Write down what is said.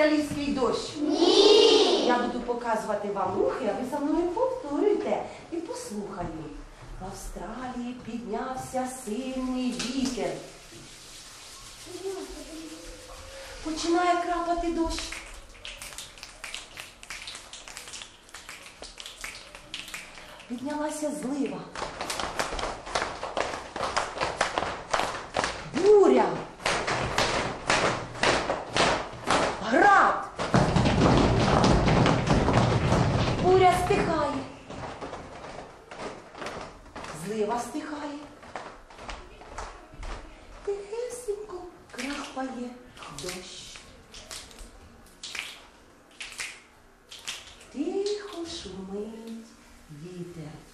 австралійський дощ? Ні. Я буду показувати вам рухи, а ви за мною повторюйте і послухайте. В Австралії піднявся сильний вітер. Починає крапати дощ. Піднялася злива. Стихає. Злива стихає. Тихесенько крапає дощ. Тихо шумить вітер.